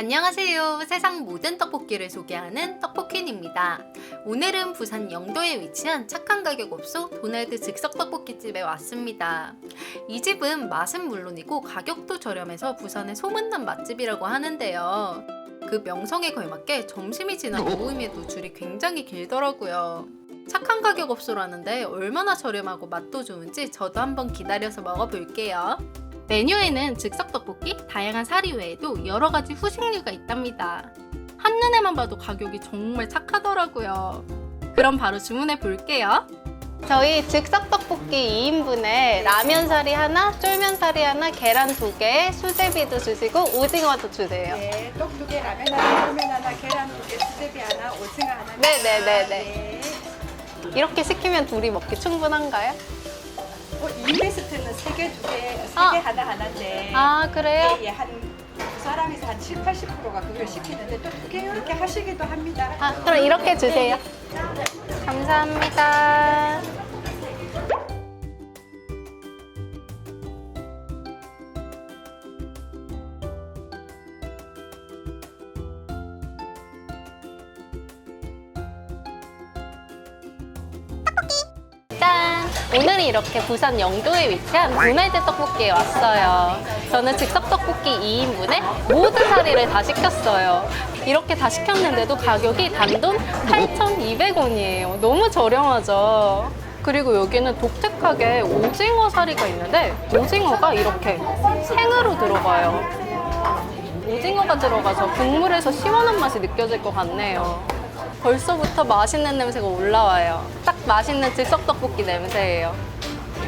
안녕하세요. 세상 모든 떡볶이를 소개하는 떡볶이입니다. 오늘은 부산 영도에 위치한 착한 가격 업소 도날드 즉석 떡볶이집에 왔습니다. 이 집은 맛은 물론이고 가격도 저렴해서 부산의 소문난 맛집이라고 하는데요. 그 명성에 걸맞게 점심이 지난 오후임에도 줄이 굉장히 길더라고요. 착한 가격 업소라는데 얼마나 저렴하고 맛도 좋은지 저도 한번 기다려서 먹어볼게요. 메뉴에는 즉석 떡볶이, 다양한 사리 외에도 여러 가지 후식류가 있답니다. 한눈에만 봐도 가격이 정말 착하더라고요. 그럼 바로 주문해 볼게요. 저희 즉석 떡볶이 2인분에 라면 사리 하나, 쫄면 사리 하나, 계란 두 개, 수제비도 주시고 오징어도 주세요. 네, 떡 두 개, 라면 하나, 라면 하나, 계란 두 개, 수제비 하나, 오징어 하나. 네 네 네네. 네. 이렇게 시키면 둘이 먹기 충분한가요? 어, 이 베스트는 세 개, 두 개, 세개 아. 하나 하나인데. 아 그래요? 예, 한두 사람에서 한 7, 80%가 그걸 시키는데 또 두 개 이렇게 하시기도 합니다. 아 그럼 이렇게 주세요. 감사합니다. 오늘은 이렇게 부산 영도에 위치한 도날드 떡볶이에 왔어요. 저는 즉석 떡볶이 2인분에 모든 사리를 다 시켰어요. 이렇게 다 시켰는데도 가격이 단돈 8,200원이에요. 너무 저렴하죠? 그리고 여기는 독특하게 오징어 사리가 있는데 오징어가 이렇게 생으로 들어가요. 오징어가 들어가서 국물에서 시원한 맛이 느껴질 것 같네요. 벌써부터 맛있는 냄새가 올라와요. 딱 맛있는 즉석 떡볶이 냄새예요.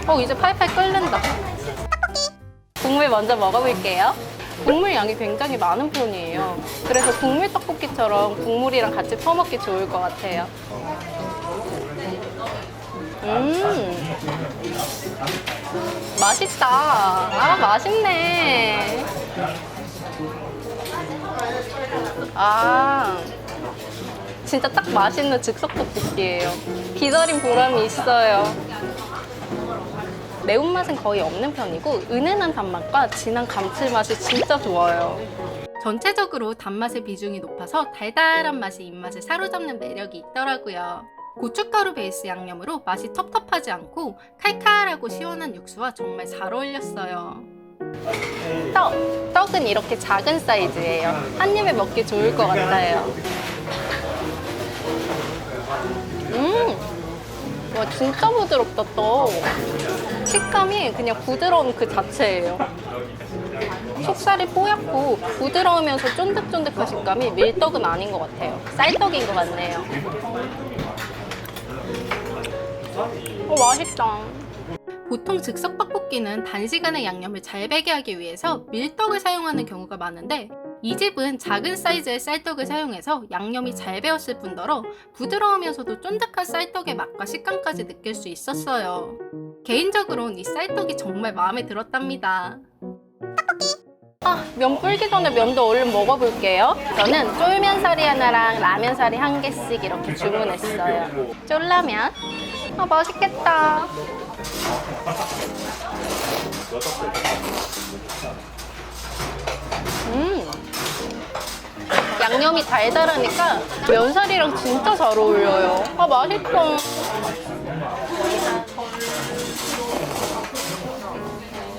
어, 이제 팔팔 끓는다. 국물 먼저 먹어볼게요. 국물 양이 굉장히 많은 편이에요. 그래서 국물 떡볶이처럼 국물이랑 같이 퍼먹기 좋을 것 같아요. 음, 맛있다. 아, 맛있네. 아, 진짜 딱 맛있는 즉석 떡볶이에요. 기다린 보람이 있어요. 매운맛은 거의 없는 편이고 은은한 단맛과 진한 감칠맛이 진짜 좋아요. 전체적으로 단맛의 비중이 높아서 달달한 맛이 입맛을 사로잡는 매력이 있더라고요. 고춧가루 베이스 양념으로 맛이 텁텁하지 않고 칼칼하고 시원한 육수와 정말 잘 어울렸어요. 떡! 떡은 이렇게 작은 사이즈예요. 한 입에 먹기 좋을 것 같아요. 음! 와, 진짜 부드럽다, 떡. 식감이 그냥 부드러운 그 자체예요. 속살이 뽀얗고 부드러우면서 쫀득쫀득한 식감이 밀떡은 아닌 것 같아요. 쌀떡인 것 같네요. 어, 맛있다. 보통 즉석 떡볶이는 단시간에 양념을 잘 배게 하기 위해서 밀떡을 사용하는 경우가 많은데 이 집은 작은 사이즈의 쌀떡을 사용해서 양념이 잘 배었을 뿐더러 부드러우면서도 쫀득한 쌀떡의 맛과 식감까지 느낄 수 있었어요. 개인적으로는 이 쌀떡이 정말 마음에 들었답니다. 아, 면 불기 전에 면도 얼른 먹어볼게요. 저는 쫄면 사리 하나랑 라면 사리 한 개씩 이렇게 주문했어요. 쫄라면? 아, 맛있겠다. 음. 양념이 달달하니까 면사리랑 진짜 잘 어울려요. 아, 맛있어.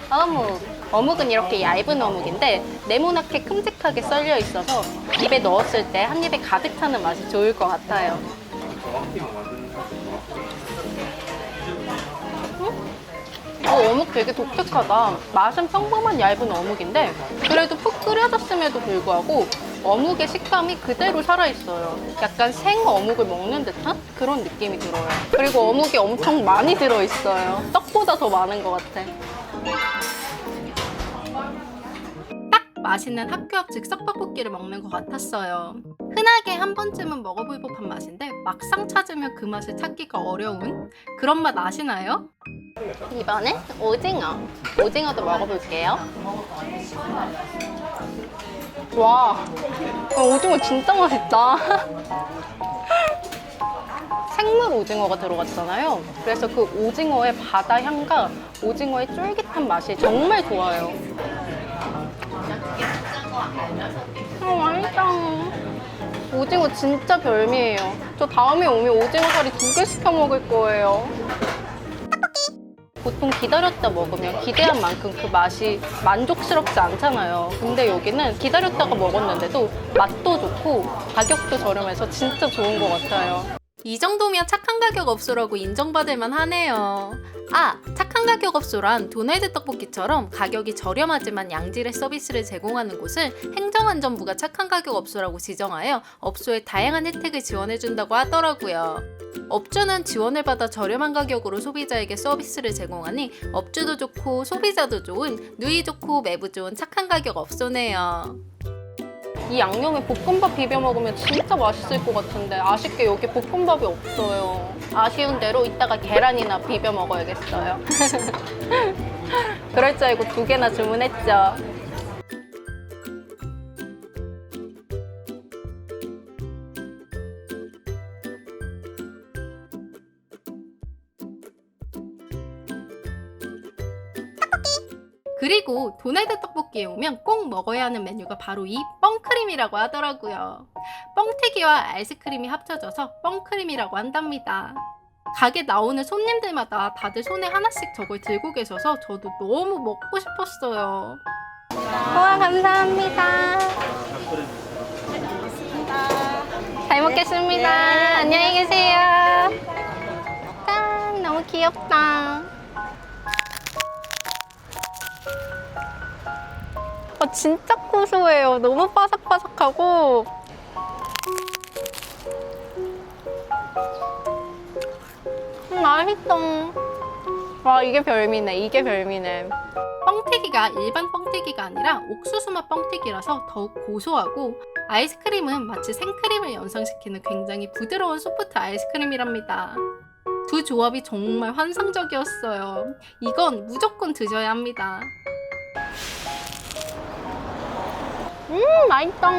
어묵. 어묵은 이렇게 얇은 어묵인데 네모나게 큼직하게 썰려 있어서 입에 넣었을 때 한 입에 가득 차는 맛이 좋을 것 같아요. 어, 어묵 되게 독특하다. 맛은 평범한 얇은 어묵인데 그래도 푹 끓여졌음에도 불구하고 어묵의 식감이 그대로 살아있어요. 약간 생 어묵을 먹는 듯한 그런 느낌이 들어요. 그리고 어묵이 엄청 많이 들어있어요. 떡보다 더 많은 것 같아. 딱 맛있는 학교 앞 즉석 떡볶이를 먹는 것 같았어요. 흔하게 한 번쯤은 먹어볼 법한 맛인데 막상 찾으면 그 맛을 찾기가 어려운 그런 맛 아시나요? 이번엔 오징어. 오징어도 먹어볼게요. 와, 어, 오징어 진짜 맛있다. 생물 오징어가 들어갔잖아요. 그래서 그 오징어의 바다 향과 오징어의 쫄깃한 맛이 정말 좋아요. 어, 오징어 진짜 별미예요. 저 다음에 오면 오징어 사리 두개 시켜 먹을 거예요. 보통 기다렸다 먹으면 기대한 만큼 그 맛이 만족스럽지 않잖아요. 근데 여기는 기다렸다가 먹었는데도 맛도 좋고 가격도 저렴해서 진짜 좋은 것 같아요. 이 정도면 착한 가격 업소라고 인정받을 만 하네요. 아, 착 한 가격 업소란 도날드 떡볶이처럼 가격이 저렴하지만 양질의 서비스를 제공하는 곳을 행정안전부가 착한 가격 업소라고 지정하여 업소에 다양한 혜택을 지원해준다고 하더라고요. 업주는 지원을 받아 저렴한 가격으로 소비자에게 서비스를 제공하니 업주도 좋고 소비자도 좋은 누이 좋고 매부 좋은 착한 가격 업소네요. 이 양념에 볶음밥 비벼 먹으면 진짜 맛있을 것 같은데 아쉽게 여기 볶음밥이 없어요. 아쉬운 대로 이따가 계란이나 비벼 먹어야겠어요. 그럴 줄 알고 두 개나 주문했죠. 그리고 도날드 떡볶이에 오면 꼭 먹어야 하는 메뉴가 바로 이 뻥크림이라고 하더라고요. 뻥튀기와 아이스크림이 합쳐져서 뻥크림이라고 한답니다. 가게 나오는 손님들마다 다들 손에 하나씩 저걸 들고 계셔서 저도 너무 먹고 싶었어요. 우와 감사합니다. 잘 먹겠습니다. 안녕히 계세요. 짠 너무 귀엽다. 진짜 고소해요. 너무 바삭바삭하고. 음, 맛있어. 와 이게 별미네. 이게 별미네. 뻥튀기가 일반 뻥튀기가 아니라 옥수수 맛 뻥튀기라서 더욱 고소하고 아이스크림은 마치 생크림을 연상시키는 굉장히 부드러운 소프트 아이스크림이랍니다. 두 조합이 정말 환상적이었어요. 이건 무조건 드셔야 합니다. 음 맛있다.